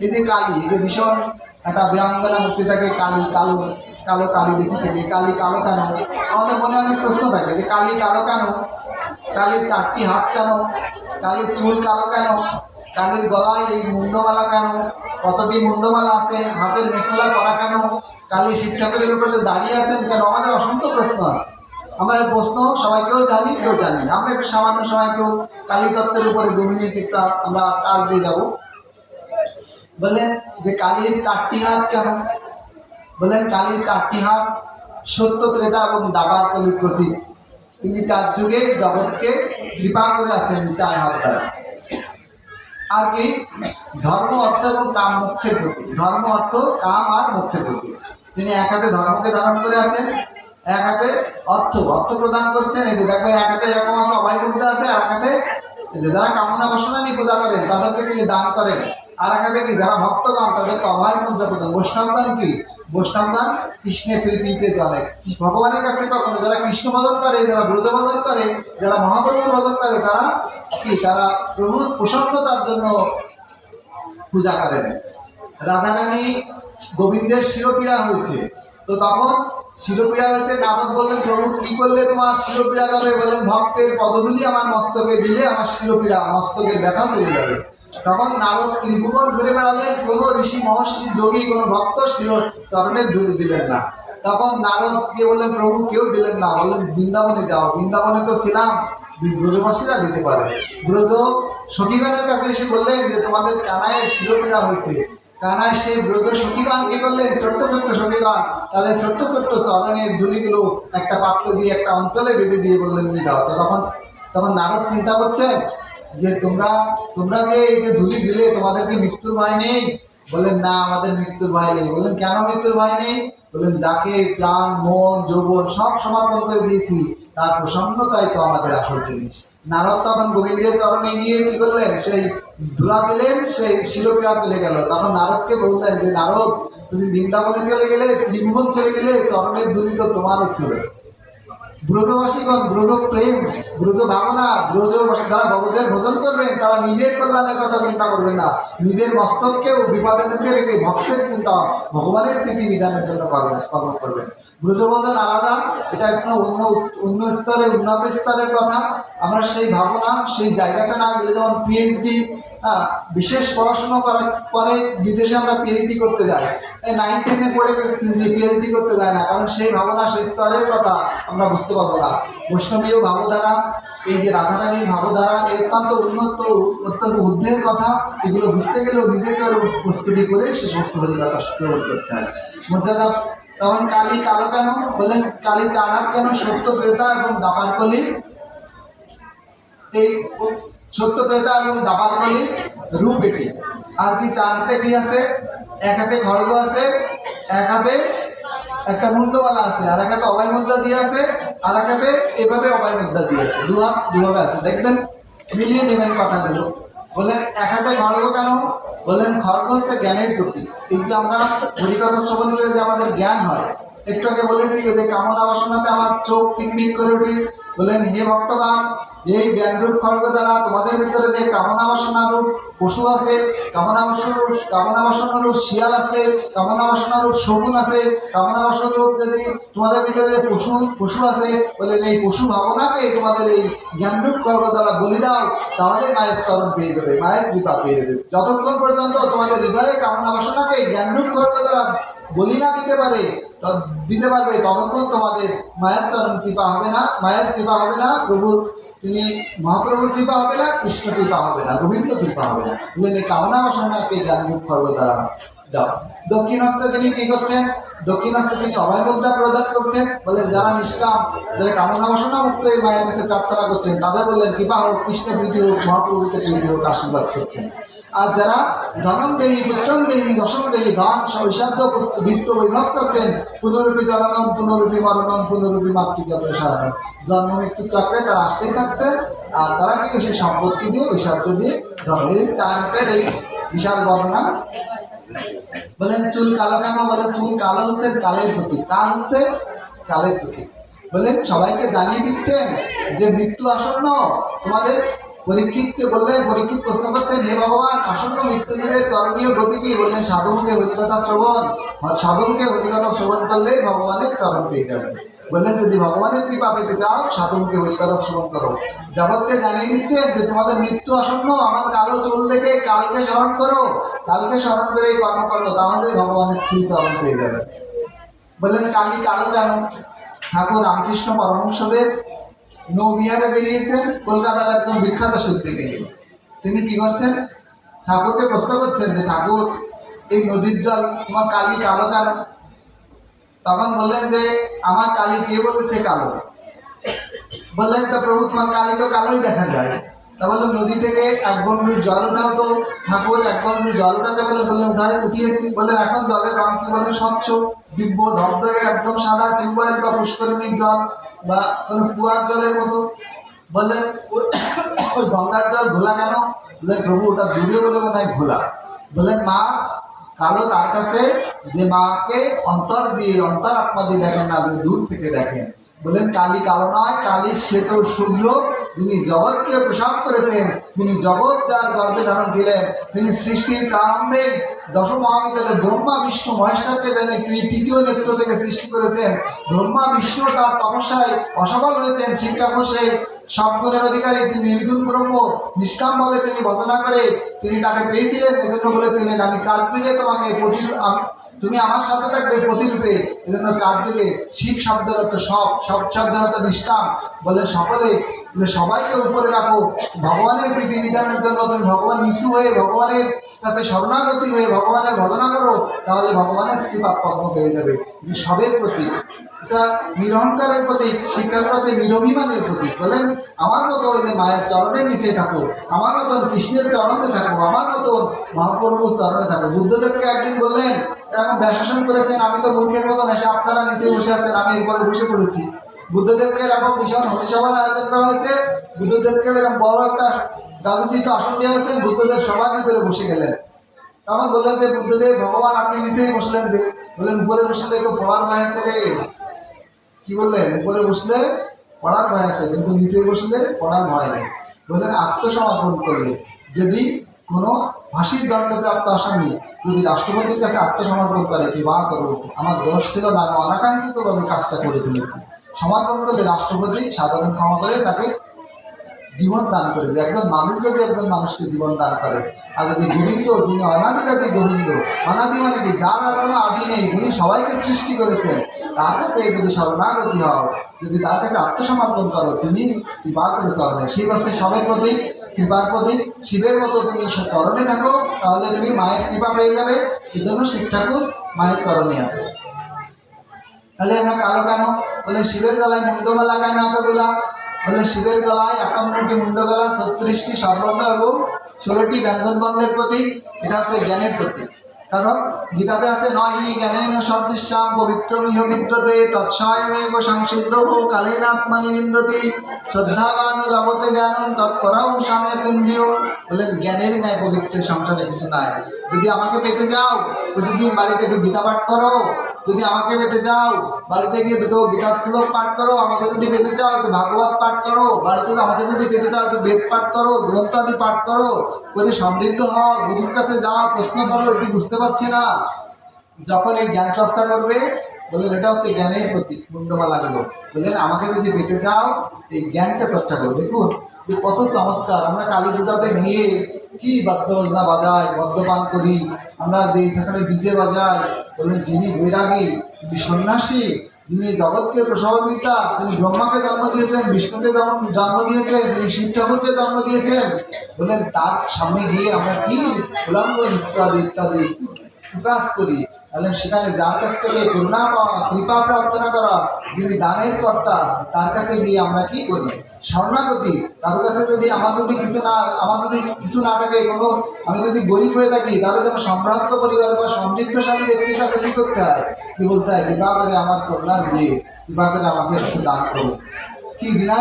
এই যে কালী এই যে ভীষণ একটা বীরাঙ্গনা মূর্তি থাকে, কালী, কালো কালো কালী দেখে থাকে, কালী কালো কেন? আমাদের মনে অনেক প্রশ্ন থাকে যে কালী কালো কেন? কালীর চারটি হাত কেন? কালীর চুল কালো কেন? কালীর গলায় এই মুন্ডমালা কেন? কতটি মুন্ডমালা আছে? হাতের মেখলা করা কেন? কালী শিক্ষকের উপরে দাঁড়িয়ে আছেন কেন? আমাদের অসংখ্য প্রশ্ন আছে। আমাদের প্রশ্ন সবাই কেউ জানি কেউ জানি না। আমরা একটু সামান্য সময় একটু কালী তত্ত্বের উপরে দু মিনিট একটু আমরা কাজ দিয়ে যাব। বলেন যে কালীর চারটি হাত কেন বলেন কালীর চারটি হাত সত্য ত্রেতা এবং দাবার কলির প্রতীক। তিনি চার যুগে জগৎকে কৃপা করে এই চার হাত দ্বারা। আর কি? ধর্ম, অর্থ এবং কাম মোক্ষের প্রতীক। ধর্ম, অর্থ, কাম আর মোক্ষের প্রতীক। তিনি এক হাতে ধর্মকে ধারণ করে আছেন, এক হাতে অর্থ অর্থ প্রদান করছেন। এই দেখবেন এক হাতে এরকম আছে অভয় মুদ্রা আছে, আর এক হাতে যারা কামনা বাসনা নিয়ে পূজা করেন, তাদেরকে তিনি দান করেন। আর এক হাতে কি যারা ভক্তগণ তাদেরকে অভয় মুদ্রা প্রদান বৈষ্ণবগণ কি? বৈষ্ণবগণ কৃষ্ণের প্রীতিতে চলে। ভগবানের কাছে কখনো যারা কৃষ্ণ ভজন করে, যারা ব্রজ ভজন করে, যারা মহাপ্রভুর ভজন করে, তারা কি? তারা প্রভুর প্রসন্নতার জন্য পূজা করেন। রাধারানী গোবিন্দের শিরপীড়া হয়েছে। তো তখন শিরপীড়া হয়েছে, নারদ বললেন, প্রভু, কি করলে তোমার শিরপীড়া যাবে? বলেন ভক্তের পদধূলি আমার মস্তকে দিলে আমার শিরপীড়া, মস্তকের ব্যথা চলে যাবে। তখন নারদ ত্রিভুবন ঘুরে বেড়ালেন কোনো ঋষি মহর্ষি, যোগী, কোনো ভক্ত শির চরণের ধুলি দিলেন না। তখন নারদ কে বললেন, প্রভু, কেউ দিলেন না। বললেন, বৃন্দাবনে যাও। বৃন্দাবনে তো ছিলাম ব্রজবাসীরা দিতে পারে। ব্রজ সখীগণের কাছে এসে বললেন যে, তোমাদের কানায় শিরোপীড়া হয়েছে। কানায় সেই ব্রজ সখীগণ কি করলেন? ছোট্ট ছোট্ট সখীগণ, তাদের ছোট্ট ছোট্ট চরণের ধুলিগুলো একটা পাত্র দিয়ে, একটা অঞ্চলে বেঁধে দিয়ে বললেন নিয়ে যাও। তো তখন তখন নারদ চিন্তা করছেন যে তোমরা তোমরা যে এই যে ধুলি দিলে তোমাদের কি মৃত্যুর ভয় নেই? বলেন, না, আমাদের মৃত্যুর ভয় নেই। বলেন, কেন মৃত্যুর ভয় নেই? বলেন, যাকে প্রাণ, মন, যৌবন সব সমর্পণ করে দিয়েছি, তার প্রসন্নতাই তো আমাদের আসল জিনিস। নারদ তখন গোবিন্দের চরণে গিয়ে কি করলেন? সেই ধুলা দিলেন, সেই শিরোপীড়া চলে গেল। তখন নারদকে বললেন যে, নারদ, তুমি বৃন্দাবনে চলে গেলে, ত্রিভুবন চলে গেলে চরণের ধুলি তো তোমারও ছিল। ব্রজবাসীগণ ব্রজ প্রেম ব্রজ ভাবনা ব্রজ যারা ভগবানের ভোজন করবেন, তারা নিজের কল্যাণের কথা চিন্তা করবেন না। নিজের মস্তককেও বিপদের মুখে রেখে ভক্তের চিন্তা, ভগবানের প্রীতি বিধানের জন্য কর্ম কর্ম করবেন। ব্রজভোজন আলাদা, এটা একটা অন্য অন্য স্তরে, উন্নত স্তরের কথা। আমরা সেই ভাবনা, সেই জায়গাতে না গেলে যেমন পিএইচডি বিশেষ পড়াশোনা করার পরে বিদেশে আমরা পিএইচডি করতে যাই। নাইন টেনে পড়ে পিএইচডি করতে যায় না, কারণ সেই ভাবনা, সেই স্তরের কথা আমরা বুঝতে পারব না। বৈষ্ণবীয় ভাবধারা, এই যে রাধারানীর ভাবধারা এই অত্যন্ত উন্নত অত্যন্ত ঊর্ধ্বের কথা, এগুলো বুঝতে গেলেও নিজেকে প্রস্তুতি করে সে সমস্ত হরিকথা শ্রবণ করতে হয়। মর্যাদা তখন কালী কালো কেন বলেন কালী চার হাত কেন সত্য ত্রেতা এবং দাপার কলি এই সত্য ত্রেতা এবং দাবার কলি রূপ এটি। আর কি চার হাতে কি আছে? এক হাতে খড়গ আছে, এক হাতে একটা মুন্ডমালা আছে, আর এক হাতে অভয় মুদ্রা দিয়ে আছে, আর এক হাতে এভাবে অভয় মুদ্রা দিয়ে আছে। দু হাত দুভাবে আছে। দেখবেন, মিলিয়ে নেবেন কথাগুলো। বলেন এক হাতে খড়গ কেন? বলেন খড়গ হচ্ছে জ্ঞানের প্রতীক। এই যে আমরা হরিকথা শ্রবণ করে যে আমাদের জ্ঞান হয়, একটু আগে বলেছি যে কামনা বাসনাতে আমার চোখ চিকমিক করে ওঠে। বলেন হে ভক্তগণ এই জ্ঞানরূপ খড়গ দ্বারা তোমাদের ভিতরে যে কামনা বাসনা রূপ, পশু আছে, কামনা বাসনা রূপ, কামনা বাসনা রূপ শিয়াল আছে, কামনা বাসনা রূপ শকুন আছে, কামনা বাসনা রূপ যদি তোমাদের ভিতরে যে পশু পশু আছে, বলে এই পশু ভাবনাকে তোমাদের এই জ্ঞানরূপ খড়গ দ্বারা বলি দাও, তাহলে মায়ের স্মরণ পেয়ে যাবে, মায়ের কৃপা পেয়ে যাবে। যতক্ষণ পর্যন্ত তোমাদের হৃদয়ে কামনা বাসনাকে জ্ঞানরূপ খড়গ দ্বারা বলি না দিতে পারে দিতে পারবে, ততক্ষণ তোমাদের মায়ের চরণ কৃপা হবে না, মায়ের কৃপা হবে না, প্রভুর তিনি মহাপ্রভুর কৃপা হবে না, কৃষ্ণ কৃপা হবে না রবীন্দ্র কৃপা হবে না। বললেন কামনা বাসনাকে মুখ খর্ব দ্বারা যাও দক্ষিণ হস্তে তিনি কি করছেন? দক্ষিণ হস্তে তিনি অভয় মুদ্রা প্রদান করছেন, বলেন, যারা নিষ্কাম, যারা কামনা বাসনা মুক্ত এই মায়ের কাছে প্রার্থনা করছেন, তাদের বললেন, কৃপা হোক কৃষ্ণ বৃদ্ধি হোক মহাপ্রভু থেকে প্রীতি হোক, আশীর্বাদ করছেন। আর যারা ধনম দেহি পুত্রম দেহি দশম দেহি ধন ঐশ্বর্য বৃত্ত বৈভব চাচ্ছেন পুনরূপী জননম, পুনরূপী মরণম, পুনরূপী প্রসারণম জন্ম মৃত্যু চক্রে তারা আসতেই থাকছে, আর তারা কি সে সম্পত্তি দিয়ে ঐশ্বর্য দিয়ে ধন এই চার হাতের এই বিশাল বর্ণনা? বলেন, চুল কালো কেন? বলেন চুল কালো হচ্ছে কালের প্রতীক। কাল হচ্ছে কালের প্রতীক। বলেন, সবাইকে জানিয়ে দিচ্ছেন যে মৃত্যু আসন্ন, তোমাদের পরীক্ষিতকে বললেন, পরীক্ষিত প্রশ্ন করছেন, হে ভগবান, আসন্ন মৃত্যুজীবের করণীয় গতি কি? বললেন, সাধুমুখে হরিকথা শ্রবণ, সাধুমুখে হরিকথা শ্রবণ করলে ভগবানের চরণ পেয়ে যাবে। বললেন, যদি ভগবানের কৃপা পেতে চাও, সাধুমুখে হরিকথা শ্রবণ করো। জগৎকে জানিয়ে দিচ্ছেন যে, তোমাদের মৃত্যু আসন্ন, আমার কালো চুল দেখে কালকে স্মরণ করো। কালকে স্মরণ করে কর্ম করো, তাহলে ভগবানের শ্রী চরণ পেয়ে যাবে। বললেন কালি কালো কেন ঠাকুর রামকৃষ্ণ পরমহংসদেব নৌবিহারে বেরিয়েছেন, কলকাতার একজন বিখ্যাত শিল্পীকে নিয়ে। তিনি কি করছেন? ঠাকুরকে প্রশ্ন করছেন যে, ঠাকুর, এই নদীর জল তোমার কালি কালো কেন? তখন বললেন যে, আমার কালি কে বলেছে কালো? বললেন, তো প্রভু, তোমার কালি তো কালোই দেখা যায়। তা বললেন নদী থেকে এক বন্ধুর জল উঠাও তো। ঠাকুর, এক বন্ধুর জল উঠাতে বলে বললেন উঠায় উঠিয়েছি বললেন এখন জলের রং কি বলে স্বচ্ছ? দিব্য ধবধবে একদম সাদা টিউবওয়েল বা পুষ্করিণীর জল বা কোনো কুয়ার জলের মতো। বললেন ওই গঙ্গার জল ঘোলা কেন? বললেন প্রভু, ওটা দূরে বলে মনে হয় ঘোলা। বললেন মা, কালো তার কাছে যে মাকে অন্তর দিয়ে, অন্তর আত্মা দিয়ে দেখেন না দূর থেকে দেখেন। বললেন কালী কালো নয়, কালী শ্বেত সূর্য, যিনি জগৎকে প্রসাব করেছেন তিনি জগৎ যার গর্বে ধারণ ছিলেন, তিনি সৃষ্টির প্রারম্ভে দশম মহাবিদ্যালয়ে ব্রহ্মা, বিষ্ণু, মহেশ্বরকে জানি তিনি তৃতীয় নেত্র থেকে সৃষ্টি করেছেন, ব্রহ্মা, বিষ্ণু তার তপস্যায় অসফল হয়েছেন শিক্ষা ঘোষে সব গুণের অধিকারী, তিনি নির্গুণ ব্রহ্ম, নিষ্কামভাবে তিনি ভজনা করে, তিনি তাকে পেয়েছিলেন, এজন্য বলেছিলেন, আমি চার যুগে তোমাকে তুমি আমার সাথে থাকবে প্রতিরূপে, এজন্য চার যুগে শিব শব্দের অর্থ সব সব শব্দের অর্থ নিষ্কাম, বলে সকলে সবাইকে উপরে রাখো, ভগবানের প্রীতি বিধানের জন্য তুমি ভগবান নিচু হয়ে ভগবানের কাছে শরণাগতি হয়ে ভগবানের ভজনা করো, তাহলে ভগবানের শ্রীপাপ্য পেয়ে যাবে। কিন্তু সবের প্রতি এটা নিরহংকারের প্রতীক শিক্ষাগুলো আছে নিরভিমানের প্রতীক। বলেন, আমার মতো ওই যে মায়ের চরণের নিচে থাকো, আমার মতন কৃষ্ণের চরণে থাকো, আমার মতন মহাপ্রভুর চরণে থাকো। বুদ্ধদেবকে একদিন বললেন, এরকম ব্যাশাসন করেছেন, আমি তো মূর্খের মতন এসে আপনারা নিচে বসে আছেন, আমি এরপরে বসে পড়েছি। বুদ্ধদেবকে এরকম ভীষণ হরিসভার আয়োজন করা হয়েছে। বুদ্ধদেবকে এরকম বড় একটা রাজসিত আসন দেওয়া হয়েছে বুদ্ধদেব সবার ভিতরে বসে গেলেন। তখন বললেন যে, বুদ্ধদেব, ভগবান, আপনি নিচেই বসলেন যে, বললেন, উপরে বসলে তো পড়ার ভয় রে। কি বললেন? উপরে বসলে পড়ার ভয় আছে, কিন্তু নিচে বসলে পড়ার ভয় নেই। বললেন, আত্মসমর্পণ করলে যদি কোনো ফাঁসির দণ্ডপ্রাপ্ত আসামি যদি রাষ্ট্রপতির কাছে আত্মসমর্পণ করে, কি বা করো? আমার দোষ ছিল না, আমি অনাকাঙ্ক্ষিতভাবে কাজটা করে ফেলেছি। সমর্পণ করলে রাষ্ট্রপতি সাধারণ ক্ষমা করে তাকে জীবন দান করে দেয়। একজন মানুষ যদি একজন মানুষকে জীবন দান করে, আর যদি গোবিন্দ, যিনি অনাদিরাদি গোবিন্দ, অনাদি মানে কি, যার আর কোনো আদি নেই, যিনি সবাইকে সৃষ্টি করেছেন, তার কাছে যদি শরণাগতি হও, যদি তার কাছে আত্মসমর্পণ করো তুমি কৃপা করে চরণে। শিব আছে সবের প্রতীক, কৃপার প্রতীক। শিবের মতো তুমি চরণে থাকো, তাহলে তুমি মায়ের কৃপা পেয়ে যাবে। এই জন্য শিব ঠাকুর মায়ের চরণে আছে। তাহলে আমরা কালো কেন? বলে শিবের গলায় মুন্ডমালা কেন এতগুলা? বলে শিবের গলায় একান্নটি মুন্ডগলা ছত্রিশটি সর্বর্ণ এবং ষোলোটি ব্যঞ্জন বর্ণের প্রতীক। এটা আছে জ্ঞানের প্রতীক। কারণ গীতাতে আছে নয় হি জ্ঞানেন সদৃশ্যাম পবিত্র মিহ বিদ্যতে, তৎসয়মেব সংসিদ্ধ কালেন আত্মানি বিন্দতি। শ্রদ্ধাবান লবতে জ্ঞানম তৎপরাও সামেতেন্দ্রিয় বলেন জ্ঞানের ন্যায় পবিত্র সংসারে কিছু নাই। যদি আমাকে পেতে যাও প্রতিদিন বাড়িতে একটু গীতা পাঠ করো। যদি আমাকে পেতে চাও বাড়িতে গিয়ে দুটো গীতা শ্লোক পাঠ করো, আমাকে যদি পেতে চাও একটু ভাগবত পাঠ করো, বাড়িতে আমাকে যদি পেতে চাও একটু বেদ পাঠ করো, গ্রন্থাদি পাঠ করো, করে সমৃদ্ধ হও, গুরুর কাছে যাও, প্রশ্ন করো একটু বুঝতে পারছি না। যখন এই জ্ঞান চর্চা করবে বললেন এটা হচ্ছে জ্ঞানের প্রতি মুন্ডমালাগুলো বললেন আমাকে যদি পেতে চাও, এই জ্ঞানকে চর্চা করো। দেখুন যে কত চমৎকার। আমরা কালী পূজাতে গিয়ে কি বাদ্যবাজনা বাজাই, মদ্যপান করি। আমরা যে সেখানে ডিজে বাজাই বললেন যিনি বৈরাগী, যিনি সন্ন্যাসী, যিনি জগৎকে প্রসববিদ্যা তিনি ব্রহ্মাকে জন্ম দিয়েছেন, বিষ্ণুকে যেমন জন্ম দিয়েছেন তিনি শিব ঠাকুরকে জন্ম দিয়েছেন বললেন তার সামনে গিয়ে আমরা কি উলঙ্গ ইত্যাদি ইত্যাদি প্রকাশ করি। তাহলে সেখানে যার কাছ থেকে করুণা পাওয়া কৃপা প্রার্থনা করা, যিনি দানের কর্তা, তার কাছে গিয়ে আমরা কি করি? শরণাগতি কারও কাছে যদি আমার যদি কিছু না, আমার যদি কিছু না থাকে, কোনো, আমি যদি গরিব হয়ে থাকি, তাহলে যেন সম্ভ্রান্ত পরিবার বা সমৃদ্ধশালী ব্যক্তির কাছে কি করতে হয়? কি বলতে হয়? কৃপা করে আমার কন্যার বিয়ে, কৃপা করে আমাকে কিছু দান করো কি বিনয়